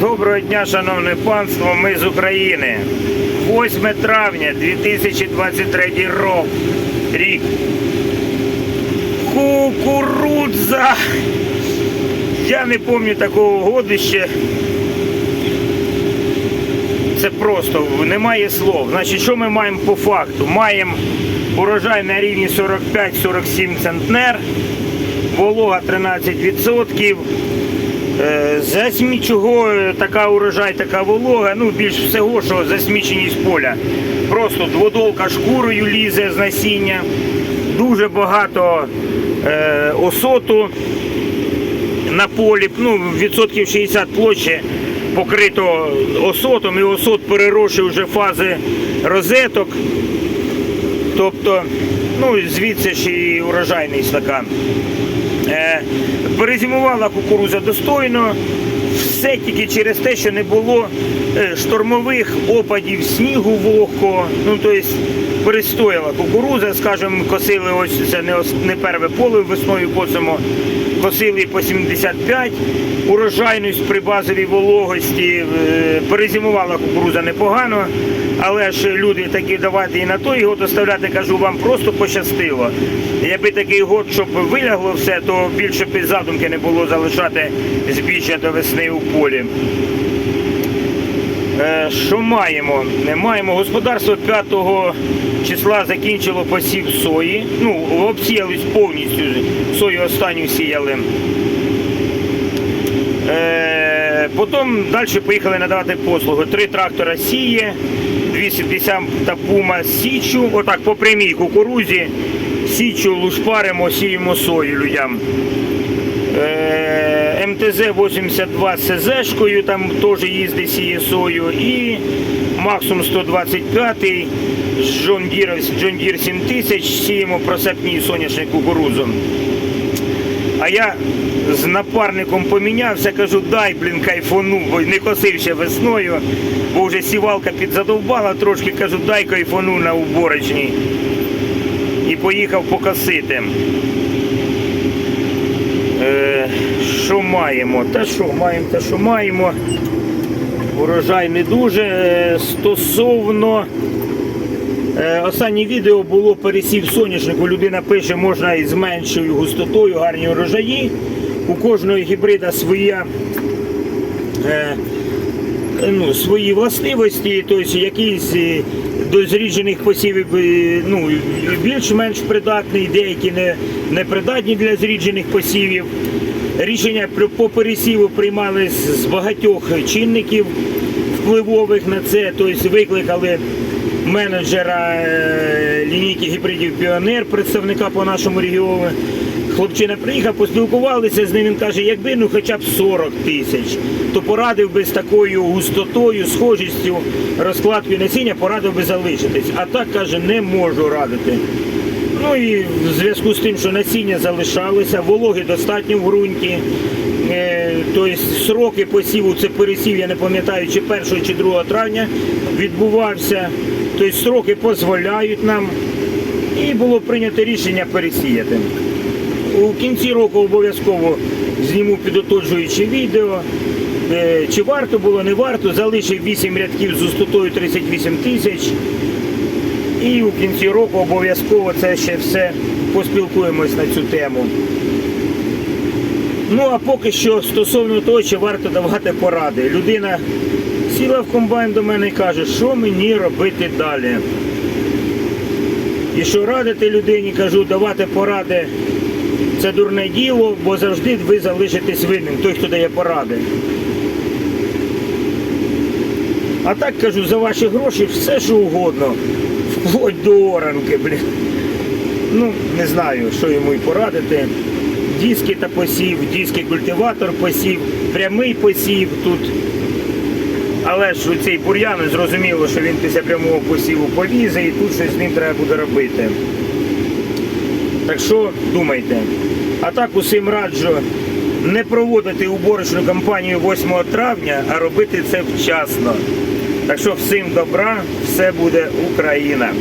Доброго дня, шановне панство, ми з України. 8 травня 2023 рок. рік. Кукурудза. Я не пам'ятаю такого году ще. Це просто немає слов. Значить, що ми маємо по факту? Маємо урожай на рівні 45-47 центнер, волога 13%. Е, Засмі... Чого е, така урожай, така волога, ну більш всього, що засміченість поля. Просто дводолка шкурою лізе з насіння, дуже багато е, осоту на полі, ну, відсотків 60 площі покрито осотом, і осот перерощує вже фази розеток. Тобто, ну, звідси ж і урожайність така. Е, перезимувала кукуруза достойно, все тільки через те, що не було е, штормових опадів снігу вогкого. Ну, тобто перестояла кукуруза, скажімо, косили ось це не, не перше поле весною косимо, косили по 75, урожайність при базовій вологості, е, перезимувала кукуруза непогано, але ж люди такі давайте і на той год оставляти, кажу, вам просто пощастило. Якби такий год, щоб вилягло все, то більше б задумки не було залишати збіччя до весни полі. Е, Що маємо? Не маємо. Господарство 5 числа закінчило посів сої. Ну, обсіялись повністю. Сою останню сіяли. Е, Потім далі поїхали надавати послуги. Три трактора сіє, 250 та пума січу, отак по прямій кукурузі, січу лушпаримо, сіємо сою людям. Е, МТЗ 82 з СЗшкою, там теж їздить сіє сою. І Максум 125 John Deere, John Deere 7000 сіємо просапні соняшник кукурузу. А я з напарником помінявся, кажу, дай, блін, кайфону, бо не косив ще весною, бо вже сівалка підзадовбала трошки, кажу, дай кайфону на уборочній. І поїхав покосити. Що маємо? Та що маємо, та що маємо. Урожай не дуже. Е, Стосовно е, останнє відео було пересів соняшнику. Людина пише, можна із меншою густотою, гарні урожаї. У кожного гібрида своя. Е, ну, свої властивості, тобто якісь до зріджених посівів ну, більш-менш придатний, деякі не, не придатні для зріджених посівів. Рішення по пересіву приймали з багатьох чинників впливових на це, тобто викликали менеджера е, лінійки гібридів Піонер, представника по нашому регіону. Хлопчина приїхав, поспілкувалися з ним. Він каже, якби ну хоча б 40 тисяч, то порадив би з такою густотою, схожістю, розкладкою насіння, порадив би залишитись. А так каже, не можу радити. Ну і в зв'язку з тим, що насіння залишалося, вологи достатньо в ґрунті. Тобто сроки посіву, це пересів, я не пам'ятаю, чи 1 чи 2 травня відбувався. Тобто сроки дозволяють нам. І було прийнято рішення пересіяти. У кінці року обов'язково зніму підотоджуюче відео. Е, Чи варто було, не варто, залишив 8 рядків з густотою 38 тисяч. І у кінці року обов'язково це ще все поспілкуємось на цю тему. Ну а поки що стосовно того, чи варто давати поради. Людина сіла в комбайн до мене і каже, що мені робити далі. І що радити людині, кажу, давати поради це дурне діло, бо завжди ви залишитесь винним, той, хто дає поради. А так кажу, за ваші гроші все що угодно. Вплоть до оранки, блін. Ну, не знаю, що йому і порадити. Диски та посів, диски культиватор посів, прямий посів тут. Але ж цей бур'ян зрозуміло, що він після прямого посіву полізе і тут щось з ним треба буде робити. Так що думайте. А так усім раджу не проводити уборочну кампанію 8 травня, а робити це вчасно. Так що всім добра, все буде Україна.